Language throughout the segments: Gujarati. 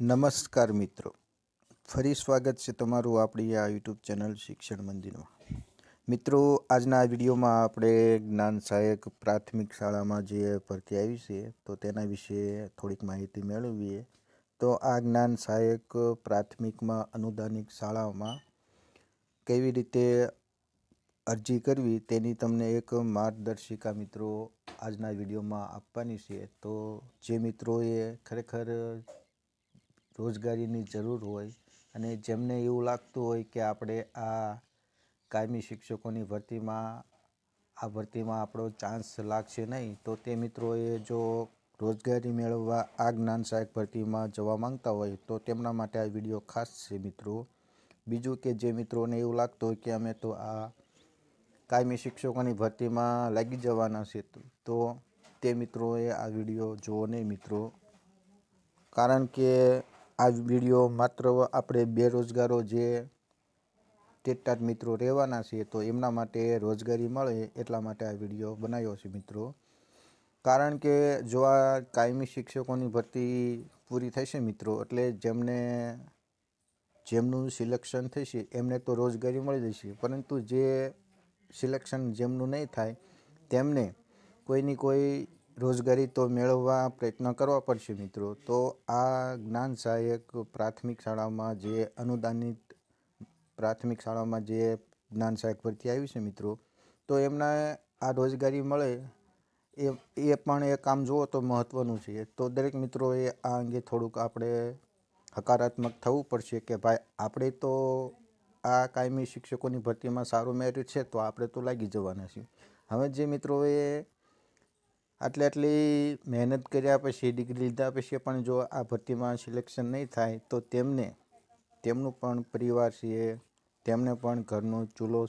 નમસ્કાર મિત્રો. ફરી સ્વાગત છે તમારું આપણી આ યુટ્યુબ ચેનલ શિક્ષણ મંદિરમાં. મિત્રો, આજના આ વિડીયોમાં આપણે જ્ઞાન સહાયક પ્રાથમિક શાળામાં જે ભરતી આવી છે, તો તેના વિશે થોડીક માહિતી મેળવીએ. તો આ જ્ઞાન સહાયક પ્રાથમિકમાં અનુદાનિક શાળાઓમાં કેવી રીતે અરજી કરવી તેની તમને એક માર્ગદર્શિકા મિત્રો આજના વિડીયોમાં આપવાની છે. તો જે મિત્રોએ ખરેખર રોજગારીની જરૂર હોય અને જેમને એવું લાગતું હોય કે આપણે આ કાયમી શિક્ષકોની ભરતીમાં, આ ભરતીમાં આપણો ચાન્સ લાગશે નહીં, તો તે મિત્રોએ જો રોજગારી મેળવવા આ જ્ઞાન સહાયક ભરતીમાં જવા માંગતા હોય, તો તેમના માટે આ વીડિયો ખાસ છે મિત્રો. બીજું કે જે મિત્રોને એવું લાગતું હોય કે અમે તો આ કાયમી શિક્ષકોની ભરતીમાં લાગી જવાના છે, તો તે મિત્રોએ આ વીડિયો જુઓ નહીં મિત્રો. કારણ કે આ વીડિયો માત્ર આપણે બેરોજગારો જે ટેટાટ મિત્રો રહેવાના છે, તો એમના માટે રોજગારી મળે એટલા માટે આ વીડિયો બનાવ્યો છે મિત્રો. કારણ કે જો આ કાયમી શિક્ષકોની ભરતી પૂરી થશે મિત્રો, એટલે જેમને જેમનું સિલેક્શન થશે એમને તો રોજગારી મળી જશે, પરંતુ જે સિલેક્શન જેમનું નહીં થાય તેમને કોઈની કોઈ રોજગારી તો મેળવવા પ્રયત્ન કરવા પડશે મિત્રો. તો આ જ્ઞાન સહાયક પ્રાથમિક શાળામાં જે અનુદાનિત પ્રાથમિક શાળામાં જે જ્ઞાન સહાયક ભરતી આવી છે મિત્રો, તો એમને આ રોજગારી મળે એ એ પણ એ કામ જુઓ તો મહત્ત્વનું છે. તો દરેક મિત્રોએ આ અંગે થોડુંક આપણે હકારાત્મક થવું પડશે કે ભાઈ આપણે તો આ કાયમી શિક્ષકોની ભરતીમાં સારું મેરિટ છે, તો આપણે તો લાગી જવાના છીએ. હવે જે મિત્રોએ આટલી આટલી મહેનત કર્યા પછી, ડિગ્રી લીધા પછી પણ જો આ ભરતીમાં સિલેક્શન નહીં થાય, તો તેમને, તેમનું પણ પરિવાર છે, તેમને પણ ઘરનો ચૂલો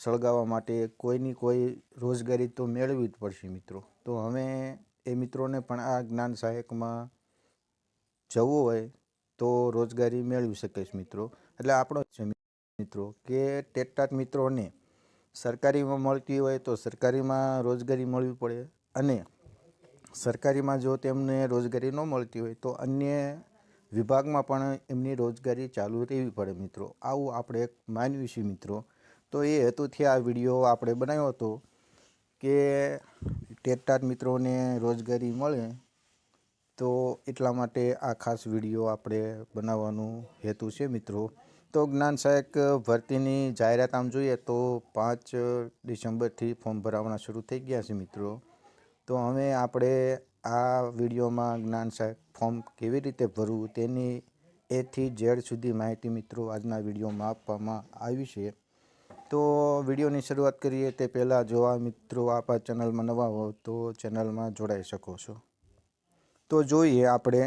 સળગાવવા માટે કોઈની કોઈ રોજગારી તો મેળવવી જ પડશે મિત્રો. તો હવે એ મિત્રોને પણ આ જ્ઞાન સહાયકમાં જવું હોય, તો રોજગારી મેળવી શકે છે મિત્રો. એટલે આપણો છે મિત્રો કે ટેટાટ મિત્રોને સરકારીમાં મળતી હોય તો સરકારીમાં રોજગારી મળવી પડે અને સરકારીમાં જો તેમને રોજગારી ન મળતી હોય, તો અન્ય વિભાગમાં પણ એમની રોજગારી ચાલુ રહેવી પડે મિત્રો. આવું આપણે એક માનવી છીએ મિત્રો. તો એ હેતુથી આ વીડિયો આપણે બનાવ્યો હતો કે ટેટાટ મિત્રોને રોજગારી મળે, તો એટલા માટે આ ખાસ વીડિયો આપણે બનાવવાનું હેતુ છે મિત્રો. તો જ્ઞાન સહાયક ભરતીની જાહેરાત આમ જોઈએ તો પાંચ ડિસેમ્બરથી ફોર્મ ભરાવાના શરૂ થઈ ગયા છે મિત્રો. તો હવે આપણે આ વિડીયોમાં જ્ઞાન સાહેબ ફોર્મ કેવી રીતે ભરવું તેની એથી ઝેડ સુધી માહિતી મિત્રો આજના વિડીયોમાં આપવામાં આવી છે. તો વિડીયોની શરૂઆત કરીએ તે પહેલાં જો આ મિત્રો આપ આ ચેનલમાં નવા હો તો ચેનલમાં જોડાઈ શકો છો. તો જોઈએ આપણે.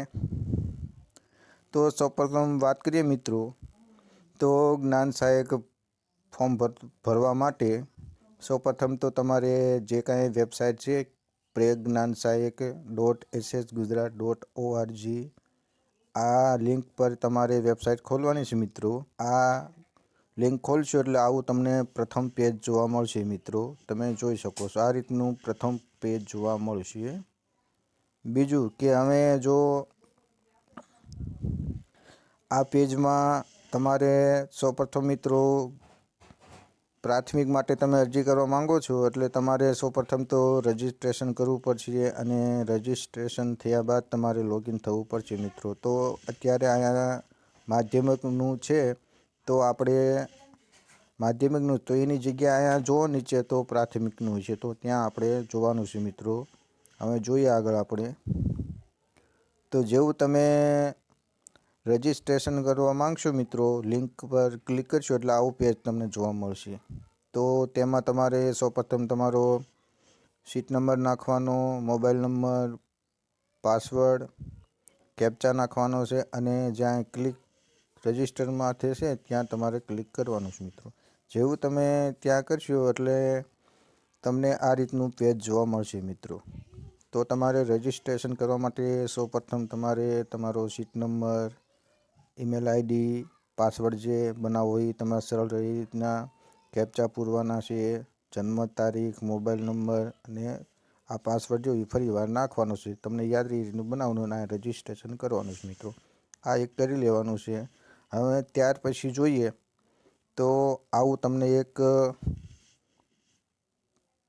તો સૌપ્રથમ વાત કરીએ મિત્રો. તો જ્ઞાન સહાયક ફોર્મ ભરવા માટે સૌપ્રથમ તો તમારે જે કાંઈ વેબસાઇટ છે Pragyan Sahayak dot SS Gujarat dot ORG. આ લિંક પર તમારે વેબસાઇટ ખોલવાની છે મિત્રો. આ લિંક ખોલશો એટલે આવું તમને પ્રથમ પેજ જોવા મળશે મિત્રો. તમે જોઈ શકો છો. આ રીતનું પ્રથમ પેજ જોવા મળશે. બીજું કે અમે જો આ પેજમાં તમારે સૌપ્રથમ મિત્રો પ્રાથમિક માટે તમે અરજી કરવા માંગો છો એટલે તમારે સૌપ્રથમ તો રજિસ્ટ્રેશન કરવું પડશે અને રજિસ્ટ્રેશન થયા બાદ તમારે લોગિન થવું પડશે મિત્રો. તો અત્યારે અહીંયા માધ્યમિકનું છે, તો આપણે માધ્યમિકનું તો એની જગ્યાએ અહીંયા જો નીચે તો પ્રાથમિકનું છે, તો ત્યાં આપણે જોવાનું છે મિત્રો. હવે જોઈએ આગળ આપણે. તો જેવું તમે રજિસ્ટ્રેશન કરવા માંગશો મિત્રો, લિંક પર ક્લિક કરશો એટલે આવું પેજ તમને જોવા મળશે. તો તેમાં તમારે સૌપ્રથમ તમારો સીટ નંબર નાખવાનો, મોબાઈલ નંબર, પાસવર્ડ, કેપ્ચા નાખવાનો છે અને જ્યાં ક્લિક રજિસ્ટરમાં થશે ત્યાં તમારે ક્લિક કરવાનું છે મિત્રો. જેવું તમે ત્યાં કરશો એટલે તમને આ રીતનું પેજ જોવા મળશે મિત્રો. તો તમારે રજિસ્ટ્રેશન કરવા માટે સૌપ્રથમ તમારે તમારો seat number email ID password જે બનાવવો એ તમારે સરળ રીતના કેપ્ચા પૂરવાના છે, જન્મ તારીખ મોબાઈલ નંબર અને આ પાસવર્ડ જો ફરી વાર નાખવાનો છે, તમને યાદ રહી રીતનું બનાવવાનું અને રજીસ્ટ્રેશન કરવાનું છે મિત્રો. આ એક કરી લેવાનું છે. હવે ત્યાર પછી જોઈએ તો આવું તમને એક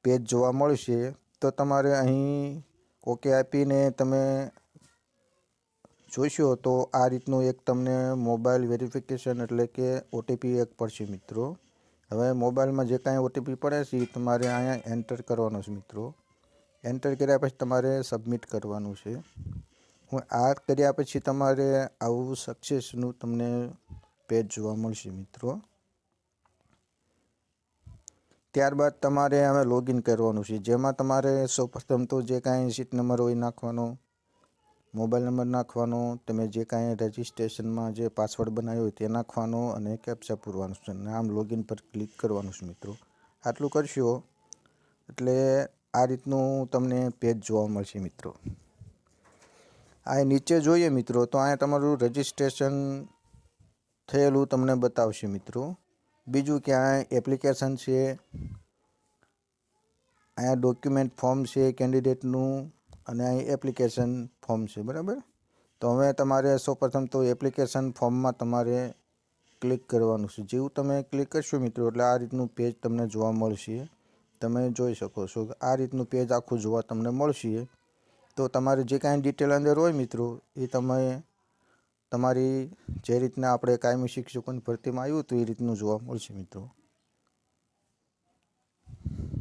પેજ જોવા મળશે. તો તમારે અહીં ઓકે આપીને તમે જોઈશો તો આ રીતનું એક તમને મોબાઈલ વેરિફિકેશન એટલે કે ઓટીપી એક પડશે મિત્રો. હવે મોબાઈલમાં જે કાંઈ ઓટીપી પડે છે, એ તમારે અહીંયા એન્ટર કરવાનો છે મિત્રો. એન્ટર કર્યા પછી તમારે સબમિટ કરવાનું છે. હું આ કર્યા પછી તમારે આવું સક્સેસનું તમને પેજ જોવા મળશે મિત્રો. ત્યારબાદ તમારે હવે લોગિન કરવાનું છે. જેમાં તમારે સૌપ્રથમ તો જે કાંઈ સીટ નંબર હોય નાખવાનો. મોબાઈલ નંબર નાખવાનો, તમે જે કાંઈ રજિસ્ટ્રેશનમાં જે પાસવર્ડ બનાવ્યો હોય તે નાખવાનો અને કેપ્ચા પૂરવાનું છે. અને આમ લોગિન પર ક્લિક કરવાનું છે મિત્રો. આટલું કરશો એટલે આ રીતનું તમને પેજ જોવા મળશે મિત્રો. આ નીચે જોઈએ મિત્રો, તો અહીંયા તમારું રજિસ્ટ્રેશન થયેલું તમને બતાવશે મિત્રો. બીજું કે આ એપ્લિકેશન છે, અહીંયા ડોક્યુમેન્ટ ફોર્મ છે કેન્ડિડેટનું અને અહીં એપ્લિકેશન ફોર્મ છે, બરાબર? તો હવે તમારે સૌપ્રથમ તો એપ્લિકેશન ફોર્મમાં તમારે ક્લિક કરવાનું છે. જેવું તમે ક્લિક કરશો મિત્રો, એટલે આ રીતનું પેજ તમને જોવા મળશે. તમે જોઈ શકો છો કે આ રીતનું પેજ આખું જોવા તમને મળશે. તો તમારે જે કાંઈ ડિટેલ અંદર હોય મિત્રો, એ તમે તમારી જે રીતના આપણે કાયમી શિક્ષકોની ભરતીમાં આવ્યું હતું, એ રીતનું જોવા મળશે મિત્રો.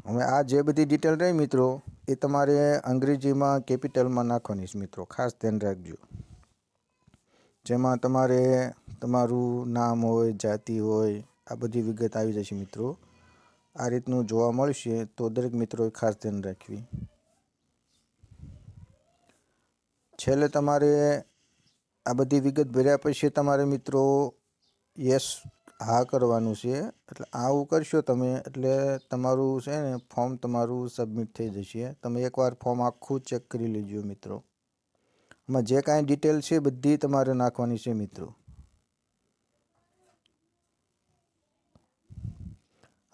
હવે આ જે બધી ડિટેલ રહી મિત્રો એ તમારે અંગ્રેજીમાં કેપિટલમાં નાખવાની છે મિત્રો. ખાસ ધ્યાન રાખજો. જેમાં તમારે તમારું નામ હોય, જાતિ હોય, આ બધી વિગત આવી જશે મિત્રો. આ રીતનું જોવા મળશે તો દરેક મિત્રોએ ખાસ ધ્યાન રાખવી. છેલ્લે તમારે આ બધી વિગત ભર્યા પછી તમારે મિત્રો યસ હા કરવાનું છે. એટલે આવું કરશો તમે, એટલે તમારું છે ને ફોર્મ તમારું સબમિટ થઈ જશે. તમે એકવાર ફોર્મ આખું ચેક કરી લેજો મિત્રો. એમાં જે કાંઈ ડિટેલ છે બધી તમારે નાખવાની છે મિત્રો.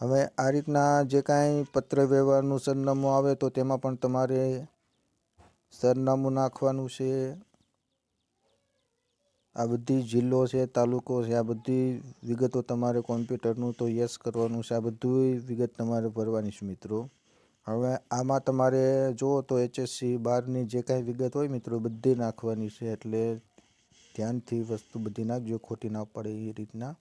હવે આ રીતના જે કાંઈ પત્ર વ્યવહારનું સરનામું આવે તો તેમાં પણ તમારે સરનામું નાખવાનું છે. આ બધી જિલ્લો છે, તાલુકો છે, આ બધી વિગતો તમારે કોમ્પ્યુટરનું તો યસ કરવાનું છે, આ બધી વિગત તમારે ભરવાની છે મિત્રો. હવે આમાં તમારે જુઓ તો એચએસસી બારની જે કાંઈ વિગત હોય મિત્રો, બધી નાખવાની છે, એટલે ધ્યાનથી વસ્તુ બધી નાખજો, ખોટી ના પડે એ રીતના.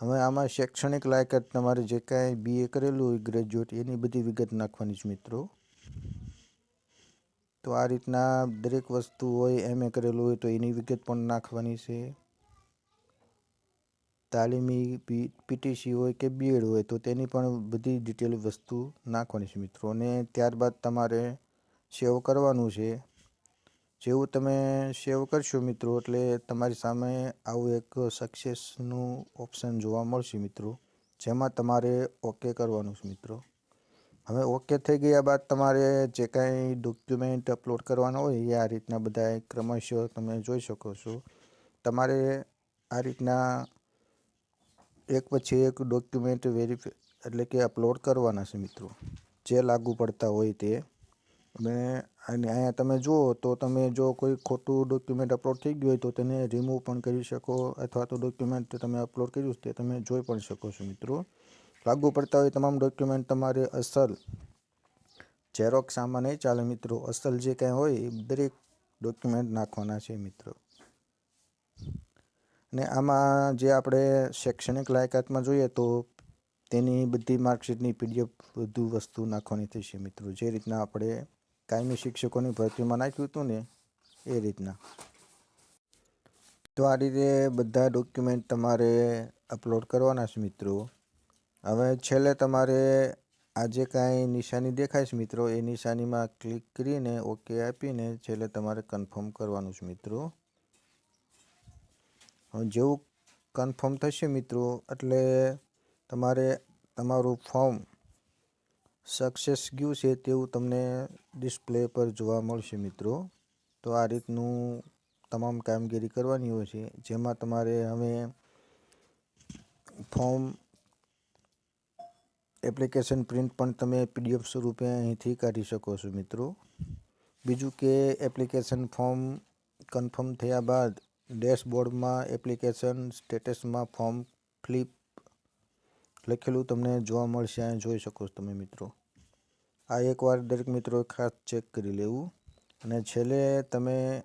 હવે આમાં શૈક્ષણિક લાયકાત તમારે જે કાંઈ બીએ કરેલું હોય ગ્રેજ્યુએટ એની બધી વિગત નાખવાની છે મિત્રો. તો આ રીતના દરેક વસ્તુ હોય એમએ કરેલું હોય તો એની વિગત પણ નાખવાની છે. તાલીમી પીટીસી હોય કે બીએડ હોય તો તેની પણ બધી ડિટેલ વસ્તુ નાખવાની છે મિત્રો. અને ત્યારબાદ તમારે સેવ કરવાનું છે. જેવું તમે સેવ કરશો મિત્રો એટલે તમારી સામે આવું એક સક્સેસનું ઓપ્શન જોવા મળશે મિત્રો. જેમાં તમારે ઓકે કરવાનું છે મિત્રો. હવે ઓકે થઈ ગયા બાદ તમારે જે કાંઈ ડોક્યુમેન્ટ અપલોડ કરવાના હોય એ આ રીતના બધા ક્રમશઃ તમે જોઈ શકો છો. તમારે આ રીતના એક પછી એક ડોક્યુમેન્ટ વેરીફાઈ એટલે કે અપલોડ કરવાના છે મિત્રો. જે લાગુ પડતા હોય તે. અને અહીંયા તમે જુઓ તો તમે જો કોઈ ખોટું ડોક્યુમેન્ટ અપલોડ થઈ ગયું હોય તો તેને રિમૂવ પણ કરી શકો અથવા તો ડોક્યુમેન્ટ તમે અપલોડ કર્યું તે તમે જોઈ પણ શકો છો મિત્રો. લાગુ પડતા હોય તમામ ડોક્યુમેન્ટ તમારે અસલ ઝેરોક્સ આમાં નહીં ચાલે મિત્રો. અસલ જે કાંઈ હોય એ દરેક ડોક્યુમેન્ટ નાખવાના છે મિત્રો. ને આમાં જે આપણે શૈક્ષણિક લાયકાતમાં જોઈએ તો તેની બધી માર્કશીટની પીડીએફ બધું વસ્તુ નાખવાની થશે મિત્રો. જે રીતના આપણે કાયમી શિક્ષકોની ભરતીમાં નાખ્યું હતું ને એ રીતના. તો આ રીતે બધા ડોક્યુમેન્ટ તમારે અપલોડ કરવાના છે મિત્રો. હવે છેલ્લે તમારે આ જે કાંઈ નિશાની દેખાય છે મિત્રો? એ નિશાનીમાં ક્લિક કરીને ઓકે આપીને છેલ્લે તમારે કન્ફર્મ કરવાનું છે મિત્રો. જેવું કન્ફર્મ થશે મિત્રો, એટલે તમારે તમારું ફોર્મ સક્સેસ ગયું છે તેવું તમને ડિસ્પ્લે પર જોવા મળશે મિત્રો. તો આ રીતનું તમામ કામગીરી કરવાની હોય છે. જેમાં તમારે હવે ફોર્મ એપ્લિકેશન પ્રિન્ટ પણ તમે પીડીએફ સ્વરૂપે અહીંથી કાઢી શકો છો મિત્રો. બીજું કે એપ્લિકેશન ફોર્મ કન્ફર્મ થયા બાદ ડેશબોર્ડમાં એપ્લિકેશન સ્ટેટસમાં ફોર્મ ફ્લિપ લખેલું તમને જોવા મળશે. અહીં જોઈ શકો છો તમે મિત્રો. આ એકવાર દરેક મિત્રો ખાસ ચેક કરી લેવું. અને છેલ્લે તમે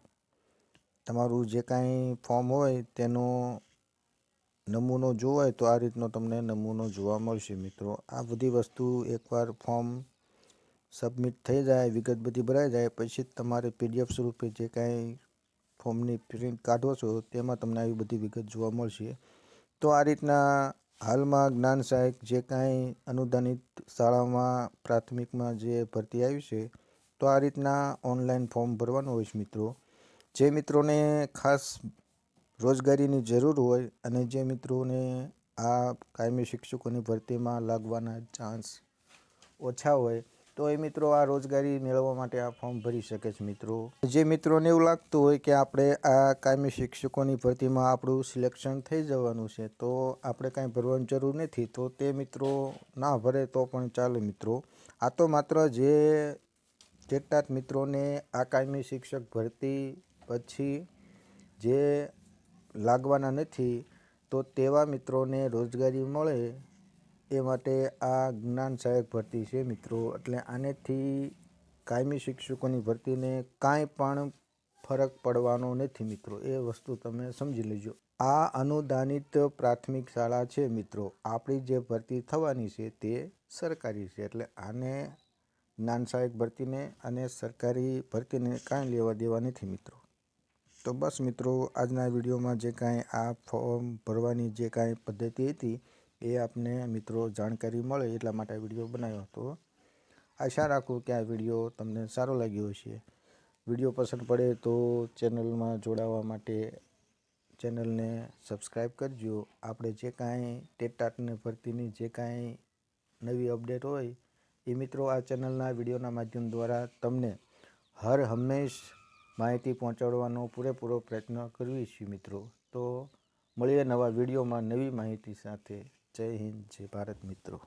તમારું જે કાંઈ ફોર્મ હોય તેનો નમૂનો જોવો હોય તો આ રીતનો તમને નમૂનો જોવા મળશે મિત્રો. આ બધી વસ્તુ એકવાર ફોર્મ સબમિટ થઈ જાય, વિગત બધી ભરાઈ જાય, પછી તમારે પીડીએફ સ્વરૂપે જે કાંઈ ફોર્મની પ્રિન્ટ કાઢો છો, તેમાં તમને આવી બધી વિગત જોવા મળશે. તો આ રીતના હાલમાં જ્ઞાન સહાયક જે કાંઈ અનુદાનિત શાળામાં પ્રાથમિકમાં જે ભરતી આવી છે, તો આ રીતના ઓનલાઈન ફોર્મ ભરવાનું હોય છે મિત્રો. જે મિત્રોને ખાસ રોજગારીની જરૂર હોય અને જે મિત્રોને આ કાયમી શિક્ષકોની ભરતીમાં લાગવાના ચાન્સ ઓછા હોય, તો એ મિત્રો આ રોજગારી મેળવવા માટે આ ફોર્મ ભરી શકે છે મિત્રો. જે મિત્રોને એવું લાગતું હોય કે આપણે આ કાયમી શિક્ષકોની ભરતીમાં આપણું સિલેક્શન થઈ જવાનું છે, તો આપણે કાંઈ ભરવાની જરૂર નથી, તો તે મિત્રો ના ભરે તો પણ ચાલે મિત્રો. આ તો માત્ર જે જેટલા મિત્રોને આ કાયમી શિક્ષક ભરતી પછી જે લાગવાના નથી, તો તેવા મિત્રોને રોજગારી મળે એ માટે આ જ્ઞાન સહાયક ભરતી છે મિત્રો. એટલે આનેથી કાયમી શિક્ષકોની ભરતીને કાંઈ પણ ફરક પડવાનો નથી મિત્રો. એ વસ્તુ તમે સમજી લેજો. આ અનુદાનિત પ્રાથમિક શાળા છે મિત્રો. આપણી જે ભરતી થવાની છે તે સરકારી છે. એટલે આને જ્ઞાન સહાયક ભરતીને અને સરકારી ભરતીને કાંઈ લેવા દેવા નથી મિત્રો. તો બસ મિત્રો, આજના વિડીયોમાં જે કાંઈ આ ફોર્મ ભરવાની જે કાંઈ પદ્ધતિ હતી, એ આપને મિત્રો જાણકારી મળે એટલા માટે વીડિયો બનાવ્યો હતો. આશા રાખું કે આ વીડિયો તમને સારો લાગ્યો હશે. વીડિયો પસંદ પડે તો ચેનલમાં જોડાવા માટે ચેનલને સબસ્ક્રાઈબ કરજો. આપણે જે કાંઈ ટેટાટને ભરતીની જે કાંઈ નવી અપડેટ હોય, એ મિત્રો આ ચેનલના વિડીયોના માધ્યમ દ્વારા તમને હર હંમેશ માહિતી પહોંચાડવાનો પૂરેપૂરો પ્રયત્ન કરીએ છીએ મિત્રો. તો મળીએ નવા વિડીયોમાં નવી માહિતી સાથે. જય હિન્દ, જય ભારત મિત્રો.